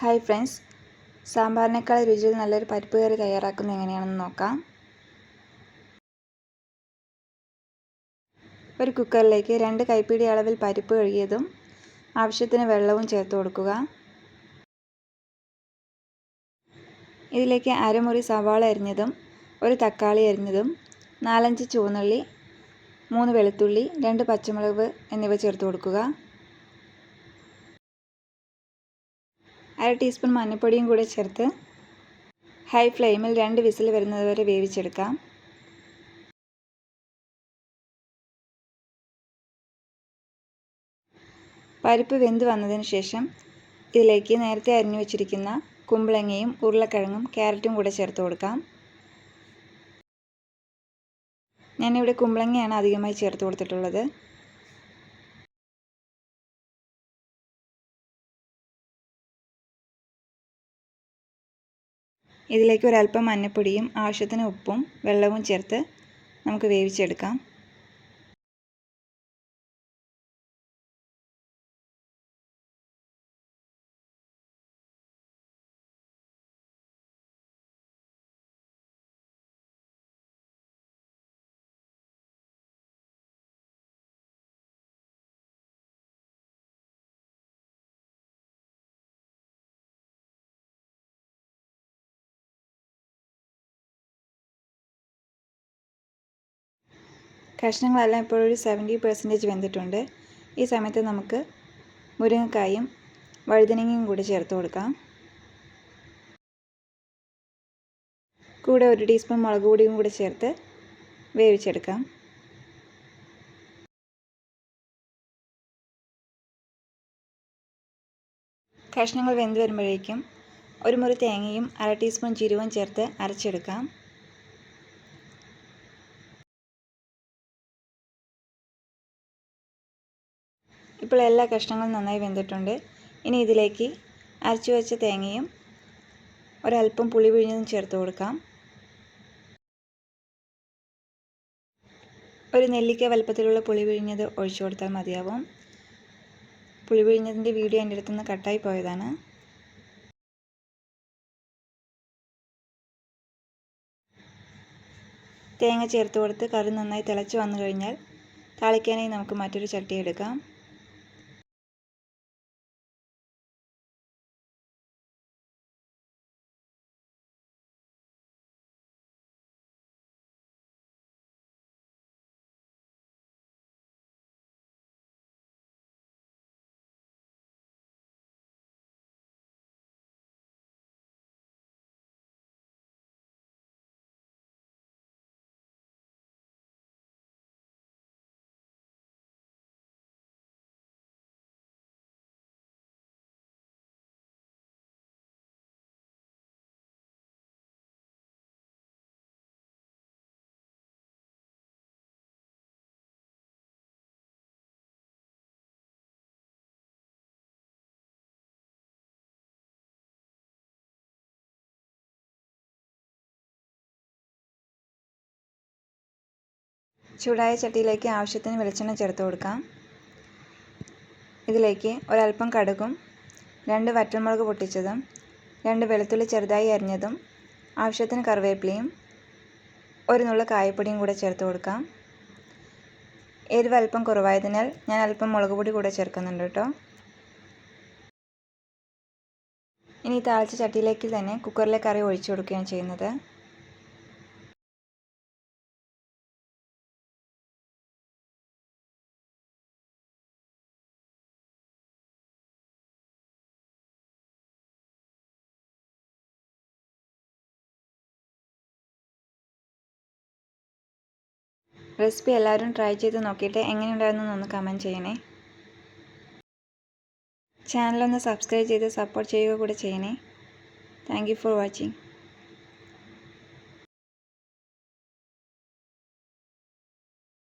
Hi friends. സാമ്പാറിനേക്കാൾ രുചിയിൽ നല്ലൊരു പരിപ്പ് കറി തയ്യാറാക്കുന്നത് എങ്ങനെയാണെന്ന് നോക്കാം. ഒരു കുക്കറിലേക്ക് രണ്ട് കൈപ്പിടി അളവിൽ പരിപ്പ് കഴുകിയതും ആവശ്യത്തിന് വെള്ളവും ചേർത്ത് കൊടുക്കുക. ഇതിലേക്ക് അരമുറി സവാള അരിഞ്ഞതും ഒരു തക്കാളി അരിഞ്ഞതും നാലഞ്ച് ചുവന്നുള്ളി മൂന്ന് വെളുത്തുള്ളി രണ്ട് പച്ചമുളക് എന്നിവ ചേർത്ത് കൊടുക്കുക. അര ടീസ്പൂൺ മഞ്ഞൾപ്പൊടിയും കൂടെ ചേർത്ത് ഹൈ ഫ്ലെയിമിൽ രണ്ട് വിസിൽ വരുന്നത് വരെ വേവിച്ചെടുക്കാം. പരിപ്പ് വെന്ത് വന്നതിന് ശേഷം ഇതിലേക്ക് നേരത്തെ അരിഞ്ഞു വെച്ചിരിക്കുന്ന കുമ്പളങ്ങയും ഉരുളക്കിഴങ്ങും ക്യാരറ്റും കൂടെ ചേർത്ത് കൊടുക്കാം. ഞാനിവിടെ കുമ്പളങ്ങയാണ് അധികമായി ചേർത്ത് കൊടുത്തിട്ടുള്ളത്. ഇതിലേക്ക് ഒരല്പം മഞ്ഞൾപ്പൊടിയും ആവശ്യത്തിന് ഉപ്പും വെള്ളവും ചേർത്ത് നമുക്ക് വേവിച്ചെടുക്കാം. കഷ്ണങ്ങളെല്ലാം ഒരു സെവന്റി പെർസെന്റേജ് വെന്തിട്ടുണ്ട്. ഈ സമയത്ത് നമുക്ക് മുരിങ്ങക്കായും വഴുതനങ്ങയും കൂടി ചേർത്ത് കൊടുക്കാം. കൂടെ ഒരു ടീസ്പൂൺ മുളക് പൊടിയും കൂടി ചേർത്ത് വേവിച്ചെടുക്കാം. കഷ്ണങ്ങൾ വെന്ത് വരുമ്പോഴേക്കും ഒരു മുറി തേങ്ങയും അര ടീസ്പൂൺ ജീരകവും ചേർത്ത് അരച്ചെടുക്കാം. ഇപ്പോൾ എല്ലാ കഷ്ണങ്ങളും നന്നായി വെന്തിട്ടുണ്ട്. ഇനി ഇതിലേക്ക് അരച്ചു വെച്ച തേങ്ങയും ഒരല്പം പുളി പിഴിഞ്ഞതും ചേർത്ത് കൊടുക്കാം. ഒരു നെല്ലിക്ക വലുപ്പത്തിലുള്ള പുളി പിഴിഞ്ഞത് ഒഴിച്ചു കൊടുത്താൽ മതിയാവും. പുളി പിഴിഞ്ഞതിന്റെ വീഡിയോ എന്റെ അടുത്തുനിന്ന് കട്ടായി പോയതാണ്. തേങ്ങ ചേർത്ത് കൊടുത്ത് കറി നന്നായി തിളച്ച് വന്നു കഴിഞ്ഞാൽ താളിക്കാനായി നമുക്ക് മറ്റൊരു ചട്ടി എടുക്കാം. ചൂടായ ചട്ടിയിലേക്ക് ആവശ്യത്തിന് വെളിച്ചെണ്ണ ചേർത്ത് കൊടുക്കാം. ഇതിലേക്ക് ഒരൽപ്പം കടുകും രണ്ട് വറ്റൽമുളക് പൊട്ടിച്ചതും രണ്ട് വെളുത്തുള്ളി ചെറുതായി അരിഞ്ഞതും ആവശ്യത്തിന് കറിവേപ്പിലയും ഒരു നുള്ള കായപ്പൊടിയും കൂടെ ചേർത്ത് കൊടുക്കാം. എരിവ് അല്പം കുറവായതിനാൽ ഞാൻ അല്പം മുളക് പൊടി കൂടെ ചേർക്കുന്നുണ്ട് കേട്ടോ. ഇനി താഴ്ച ചട്ടിയിലേക്ക് തന്നെ കുക്കറിലെ കറി ഒഴിച്ചു കൊടുക്കുകയാണ് ചെയ്യുന്നത്. റെസിപ്പി എല്ലാവരും ട്രൈ ചെയ്ത് നോക്കിയിട്ട് എങ്ങനെയുണ്ടായിരുന്നു ഒന്ന് കമന്റ് ചെയ്യണേ. ചാനലൊന്ന് സബ്സ്ക്രൈബ് ചെയ്ത് സപ്പോർട്ട് ചെയ്യുക കൂടെ ചെയ്യണേ. Thank for watching.